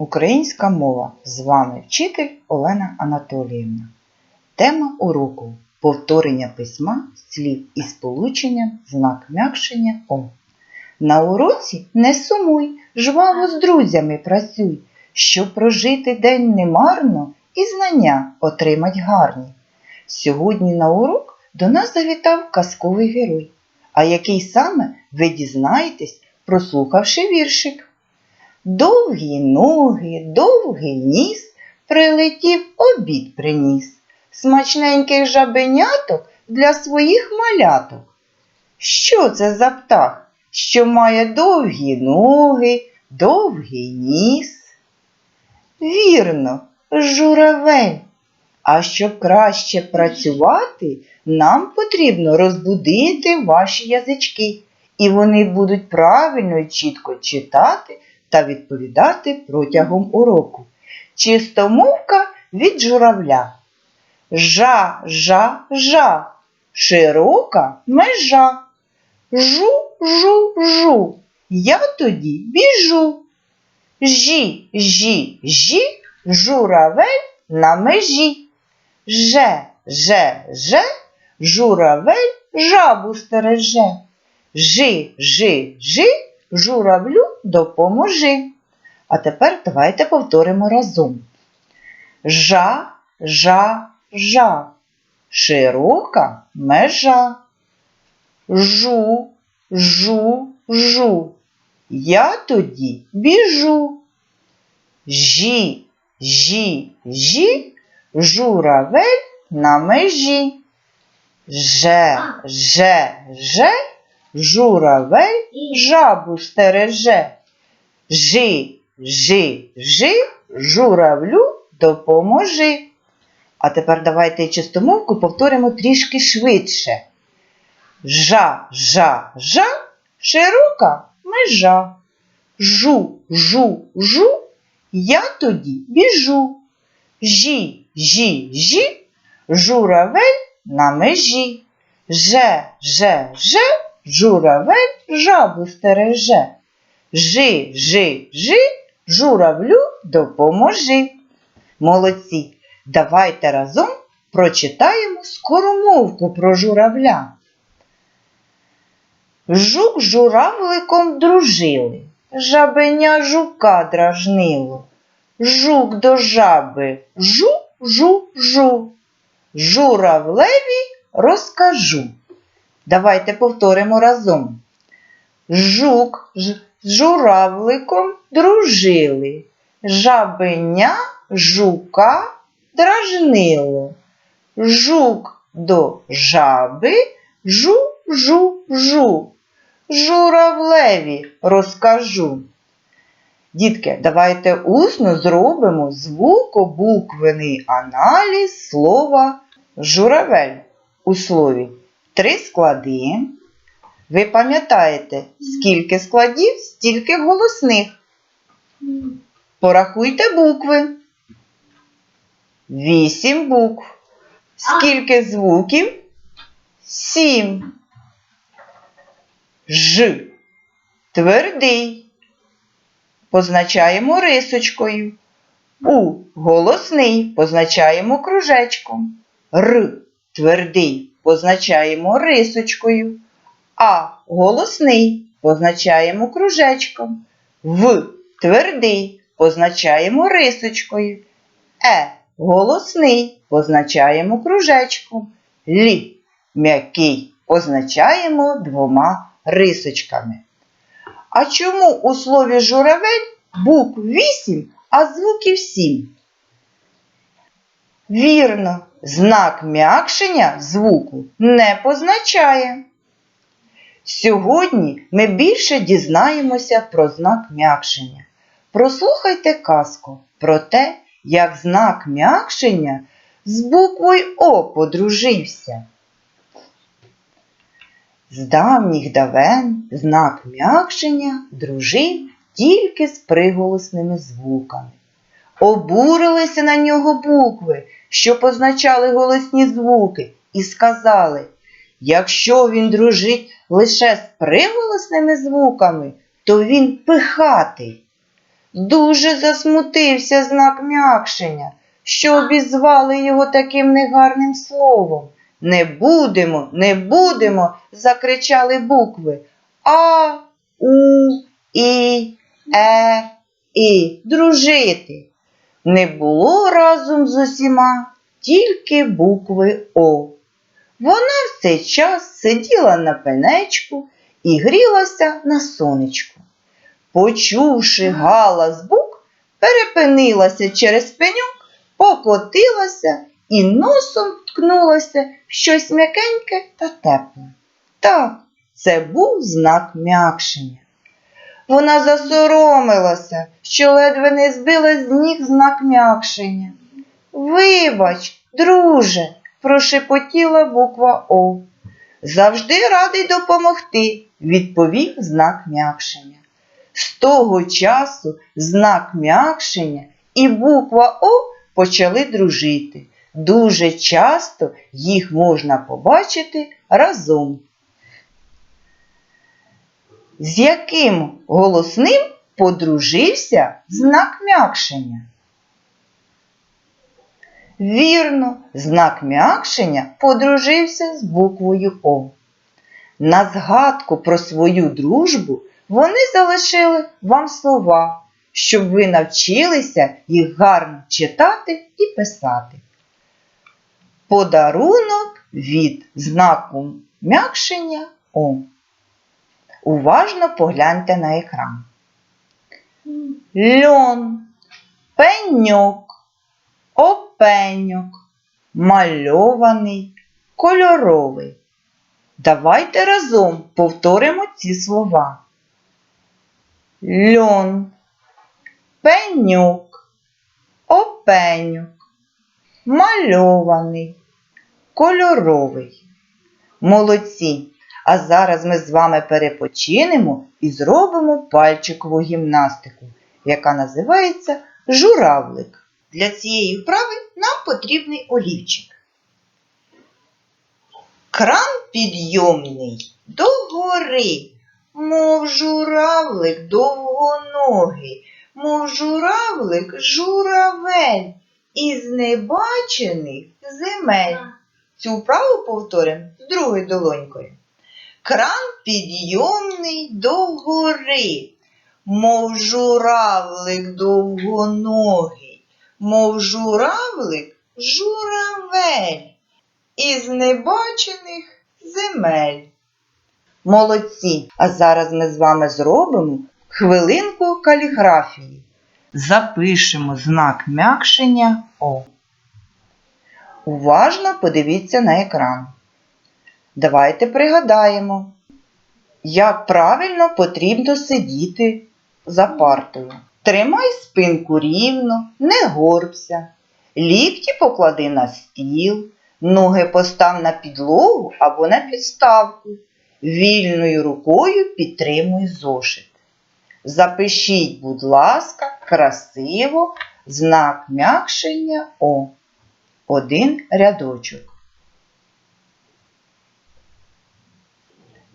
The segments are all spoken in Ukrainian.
Українська мова. З вами вчитель Олена Анатоліївна. Тема уроку повторення письма слів із сполученням знак м'якшення О. На уроці не сумуй, жваво з друзями працюй, щоб прожити день немарно і знання отримать гарні. Сьогодні на урок до нас завітав казковий герой, а який саме ви дізнаєтесь, прослухавши віршик. Довгі ноги, довгий ніс, прилетів обід приніс, смачненьких жабеняток для своїх маляток. Що це за птах, що має довгі ноги, довгий ніс? Вірно, журавель. А щоб краще працювати, нам потрібно розбудити ваші язички, і вони будуть правильно і чітко читати та відповідати протягом уроку. Чистомовка від журавля. Жа, жа, жа, широка межа. Жу, жу, жу, я тоді біжу. Жі, жі, жі, журавель на межі. Же, же, же, журавель жабу стереже. Жи, жи, жи, журавлю допоможи. А тепер давайте повторимо разом. Жа, жа, жа, широка межа. Жу, жу, жу, я тоді біжу. Жі, жі, жі, журавель на межі. Же, же, же, журавель жабу стереже. Жи, жи, жи, журавлю допоможи. А тепер давайте чистомовку повторимо трішки швидше. Жа, жа, жа, широка межа. Жу, жу, жу, я тоді біжу. Жі, жі, жі, журавель на межі. Же, же, же, журавель жабу стереже. Жи, жи, жи, журавлю допоможи. Молодці, давайте разом прочитаємо скоромовку про журавля. Жук журавликом дружили, жабеня жука дражнило. Жук до жаби жу, жу, жу. Журавлеві розкажу. Давайте повторимо разом. Жук з журавликом дружили, жабеня жука дражнило. Жук до жаби жу, жу, жу. Журавлеві розкажу. Дітки, давайте усно зробимо звукобуквений аналіз слова журавель у слові. Три склади. Ви пам'ятаєте, скільки складів, стільки голосних. Порахуйте букви. Вісім букв. Скільки звуків? Сім. Ж. Твердий. Позначаємо рисочкою. У. Голосний. Позначаємо кружечком. Р. Твердий. Позначаємо рисочкою. А. Голосний. Позначаємо кружечком. В. Твердий. Позначаємо рисочкою. Е. Голосний. Позначаємо кружечком. Лі. М'який. Позначаємо двома рисочками. А чому у слові журавель букв 8, а звуків 7? Вірно, знак м'якшення звуку не позначає. Сьогодні ми більше дізнаємося про знак м'якшення. Прослухайте казку про те, як знак м'якшення з буквою О подружився. З давніх давен знак м'якшення дружив тільки з приголосними звуками. Обурилися на нього букви, що позначали голосні звуки, і сказали, якщо він дружить лише з приголосними звуками, то він пихатий. Дуже засмутився знак м'якшення, що обізвали його таким негарним словом. Не будемо, не будемо, закричали букви А, У, І, Е, І. Дружити. Не було разом з усіма тільки букви О. Вона в цей час сиділа на пенечку і грілася на сонечку. Почувши галас бук, перепинилася через пеньок, покотилася і носом ткнулася в щось м'якеньке та тепле. Так, це був знак м'якшення. Вона засоромилася, що ледве не збила з ніг знак м'якшення. Вибач, друже, прошепотіла буква О. Завжди радий допомогти, відповів знак м'якшення. З того часу знак м'якшення і буква О почали дружити. Дуже часто їх можна побачити разом. З яким голосним подружився знак м'якшення? Вірно, знак м'якшення подружився з буквою О. На згадку про свою дружбу вони залишили вам слова, щоб ви навчилися їх гарно читати і писати. Подарунок від знаку м'якшення О. Уважно погляньте на екран. Льон, пеньок, опеньок, мальований, кольоровий. Давайте разом повторимо ці слова. Льон, пеньок, опеньок, мальований, кольоровий. Молодці! А зараз ми з вами перепочинемо і зробимо пальчикову гімнастику, яка називається журавлик. Для цієї вправи нам потрібний олівчик. Кран підйомний догори, мов журавлик довгоногий, мов журавлик журавель із небачених земель. Цю вправу повторимо з другою долонькою. Кран підйомний догори, мов журавлик довгоногий, мов журавлик журавель із небачених земель. Молодці! А зараз ми з вами зробимо хвилинку каліграфії. Запишемо знак м'якшення О. Уважно подивіться на екран. Давайте пригадаємо, як правильно потрібно сидіти за партою. Тримай спинку рівно, не горбся. Лікті поклади на стіл, ноги постав на підлогу або на підставку. Вільною рукою підтримуй зошит. Запишіть, будь ласка, красиво знак м'якшення О. Один рядочок.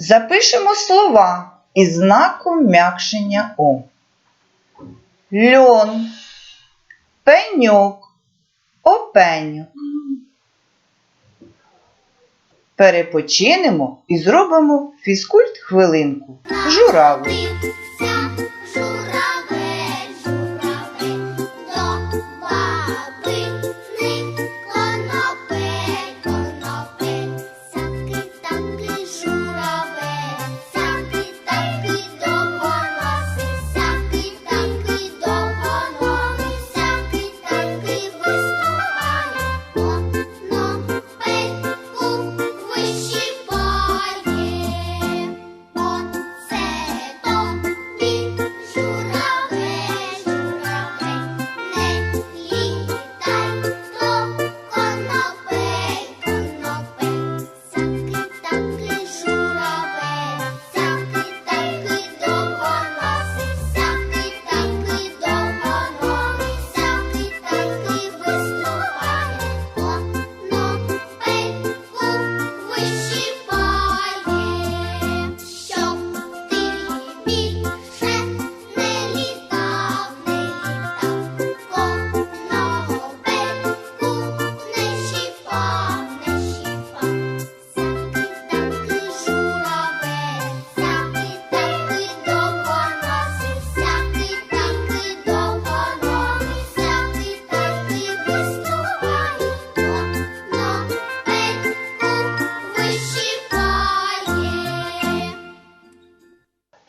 Запишемо слова із знаком м'якшення О. Льон, пеньок, опеньок. Перепочинемо і зробимо фізкульт хвилинку. Журавлик.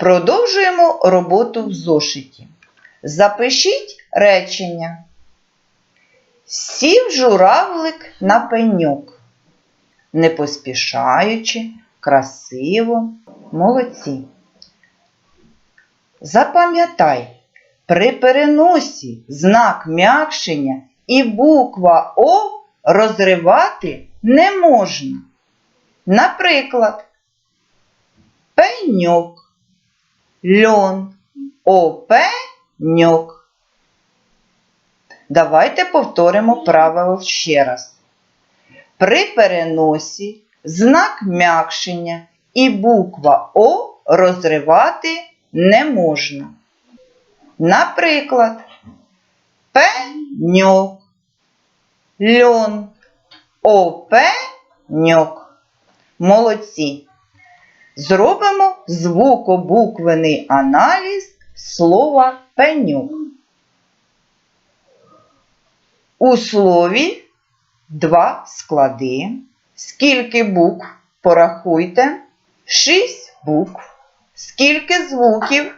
Продовжуємо роботу в зошиті. Запишіть речення. Сів журавлик на пеньок. Не поспішаючи, красиво, молодці. Запам'ятай, при переносі знак м'якшення і буква О розривати не можна. Наприклад, пеньок, льон, опеньок. Давайте повторимо правило ще раз. При переносі знак м'якшення і буква О розривати не можна. Наприклад, пеньок, льон, опеньок. Молодці. Зробимо звукобуквений аналіз слова пеньок. У слові два склади. Скільки букв порахуйте? Шість букв. Скільки звуків?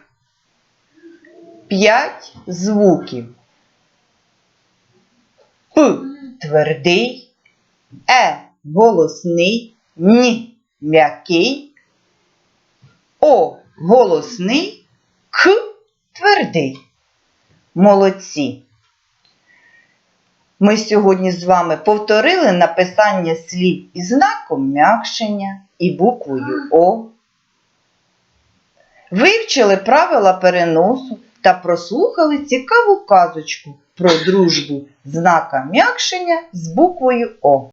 П'ять звуків. П твердий, Е голосний, Н м'який, О голосний, К твердий. Молодці. Ми сьогодні з вами повторили написання слів із знаком м'якшення і буквою О. Вивчили правила переносу та прослухали цікаву казочку про дружбу знака м'якшення з буквою О.